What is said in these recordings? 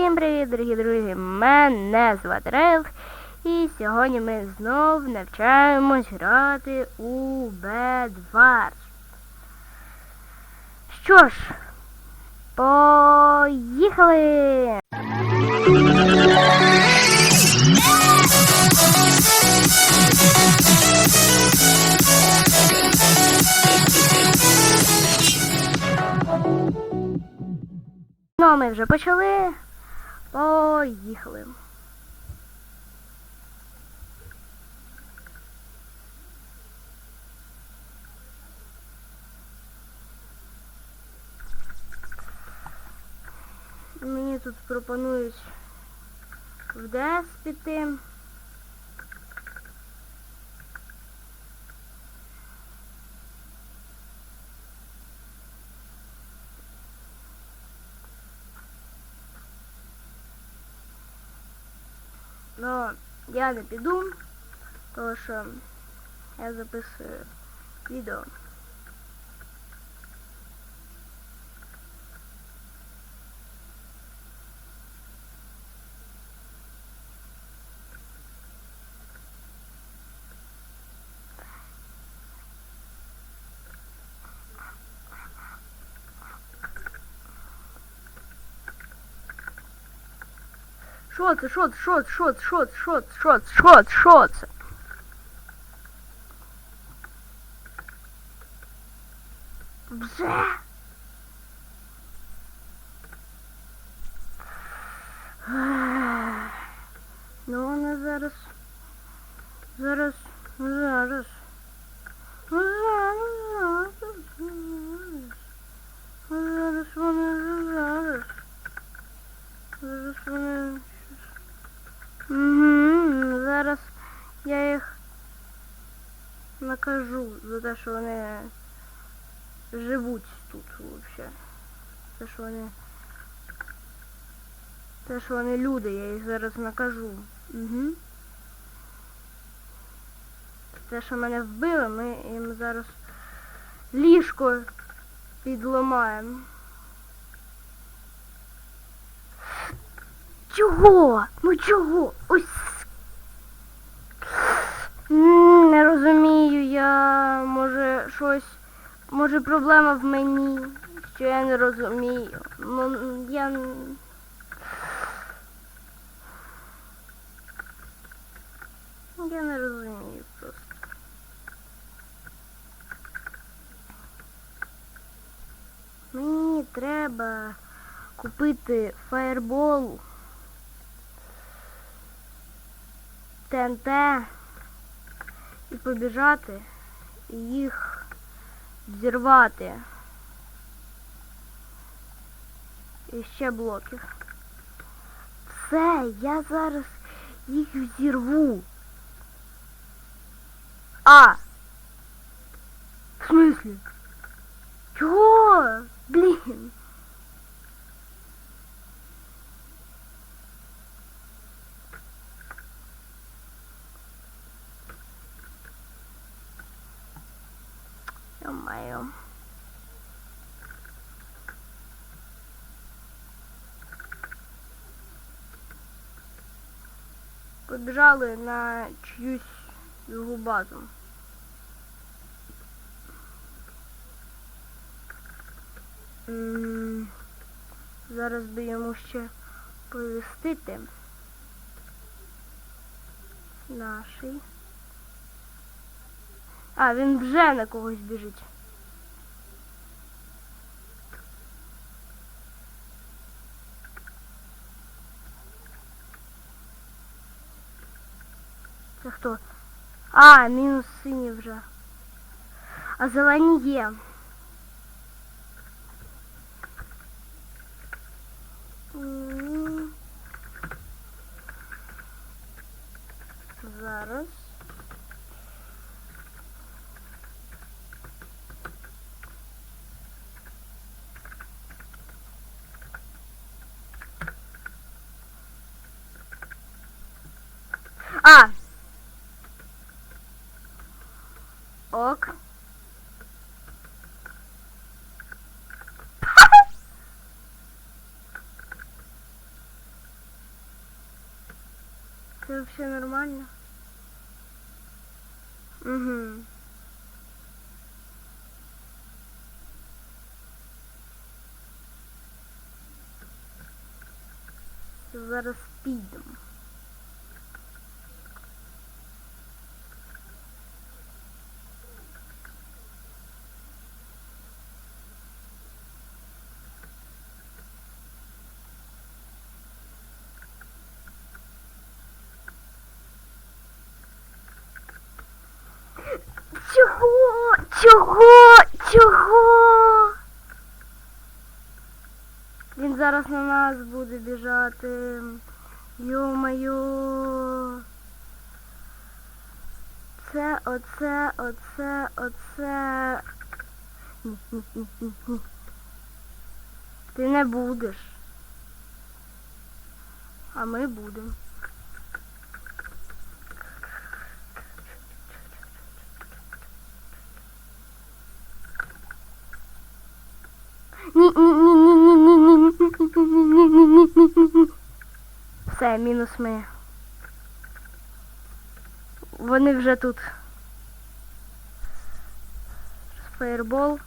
Всім привіт, дорогі друзі! Мене звати Рейл. І сьогодні ми знов навчаємось грати у Bedwars. Що ж, поїхали! Ну, а ми вже почали. Поїхали. Мені тут пропонують в ДС піти. Я не піду, тому що я записую відео. Що це, що це, що це, що це, що це, що це, що це, що це, що? Вже? Ну, вона зараз. Зараз, зараз. Зараз, зараз. Зараз вони зараз. Зараз вони. Угу, зараз я їх накажу за те, що вони живуть тут взагалі. Те, що вони. Те, що вони люди, я їх зараз накажу. Угу. Те, що мене вбили, ми їм зараз ліжко підламаємо. Чого? Ну чого? Ось. Розумію я. Може щось. Може проблема в мені. Що я не розумію. Ну, я. Я не розумію просто. Мені треба купити фаєрбол. ТНТ і побіжати і їх взірвати. І ще блоків. Все, я зараз їх взірву. А! В смислі? Чого? Блін. Ё-моё. Побіжали на чиюсь другу базу. Зараз би йому ще повістити. Наший. А, він вже на когось біжить. Це хто? А, мінус сині вже. А зелені є. М. Зараз. А! Ок. Це все нормально? Угу. Зараз підемо. Чого? Чого? Чого? Він зараз на нас буде біжати. Йо-моє. Це, оце, оце, оце. Ти не будеш. А ми будемо. Все, мінус ми. Вони вже тут. Фаєрбол.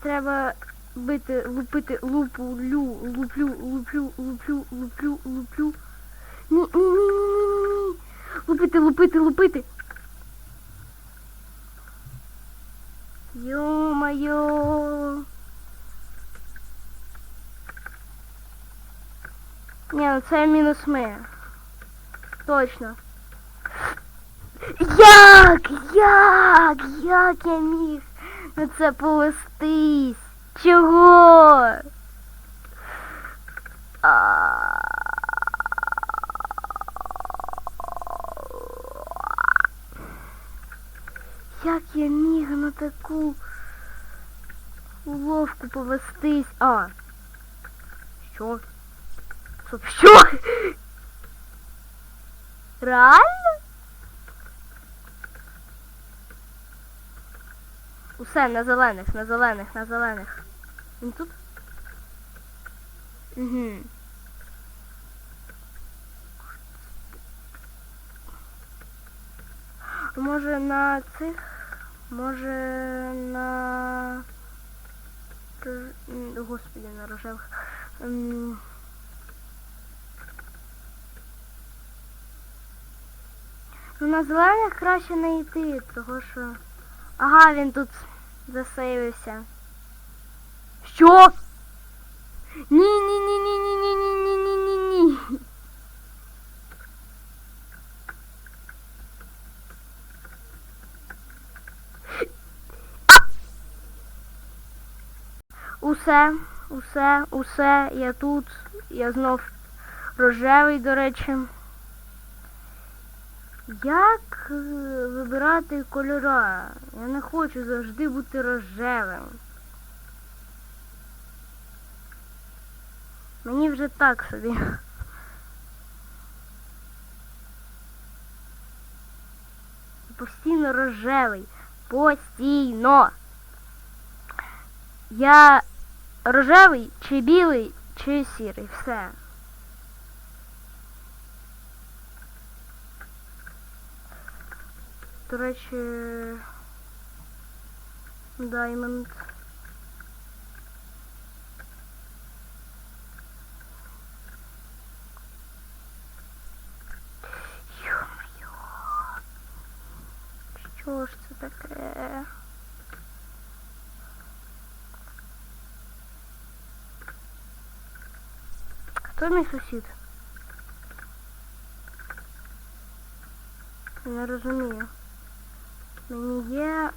Треба бити, лупити, лупу, лю, луплю, луплю, луплю, луплю, луплю. Лупити, лупити, лупити. Ё-моё. Ні, ну це мінус ми. Точно. Як? Як? Як я міг на це повестись? Чого? Як я міг на таку уловку повестись? А. Що? Стоп, що? Реально? Усе на зелених, на зелених, на зелених. Він тут? Угу. Може на цих? Може на... М, Господи, на рожевих. На зелених краще не йти, того що. Ага, він тут засейвився. Що? Ні, Усе, усе, усе, я тут, я знов рожевий, до речі. Як е, вибирати кольора? Я не хочу завжди бути рожевим. Мені вже так собі. Постійно рожевий. Постійно. Я рожевий чи білий, чи сірий. Все. До речі. Йо-моє. Що ж це таке? Хто мій сусід? Не розумію. Мені є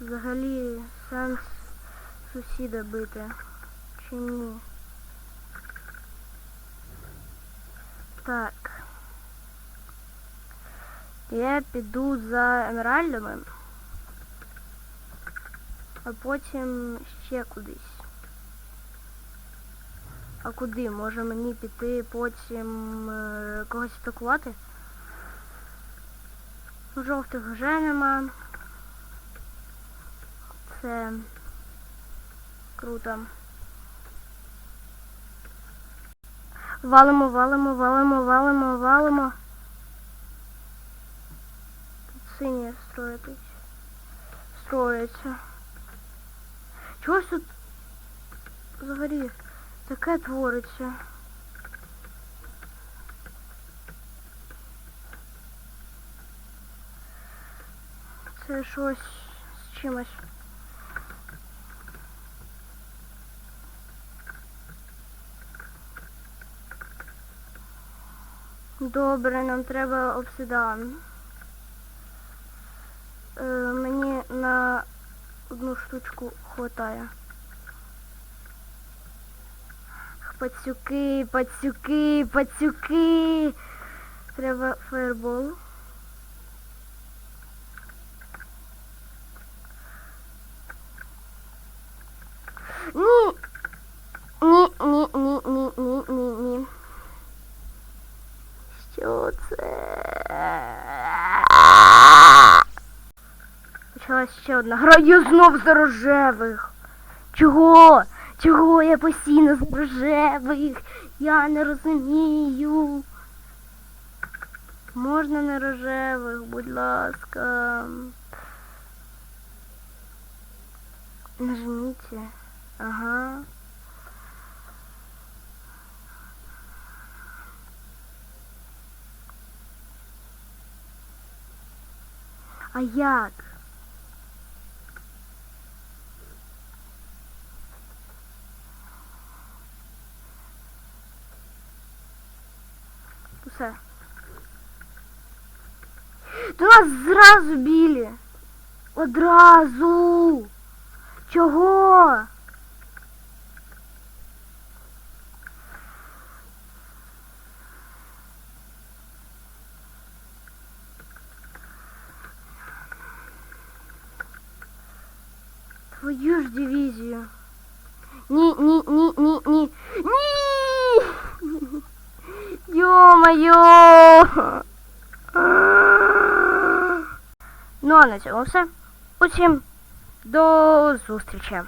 взагалі сенс сусіда бити. Чи ні? Так. Я піду за емеральдами, а потім ще кудись. А куди? Може мені піти потім е, когось атакувати? Жовтих вже нема. Це Круто. Валимо, валимо, валимо, валимо, валимо. Тут синє строїтись. Строїться. Чогось тут взагалі таке твориться. Це щось з чимось. Добре, нам треба обсидан. Е, мені на одну штучку хватає. Пацюки, пацюки, пацюки. Треба фаербол. Ні. Ні, ні, ні, ні, ні, ні, ні. Що це? Почалась ще одна гра. Я знов за рожевих. Чого? Чого я постійно за рожевих? Я не розумію. Можна не рожевих, будь ласка. Нажміть. Ага. А як? До нас зразу білі. Одразу. Чого? Твою ж дивізію. Ні, ні, ні, ні, ні. На цьому все. Усім до зустрічі.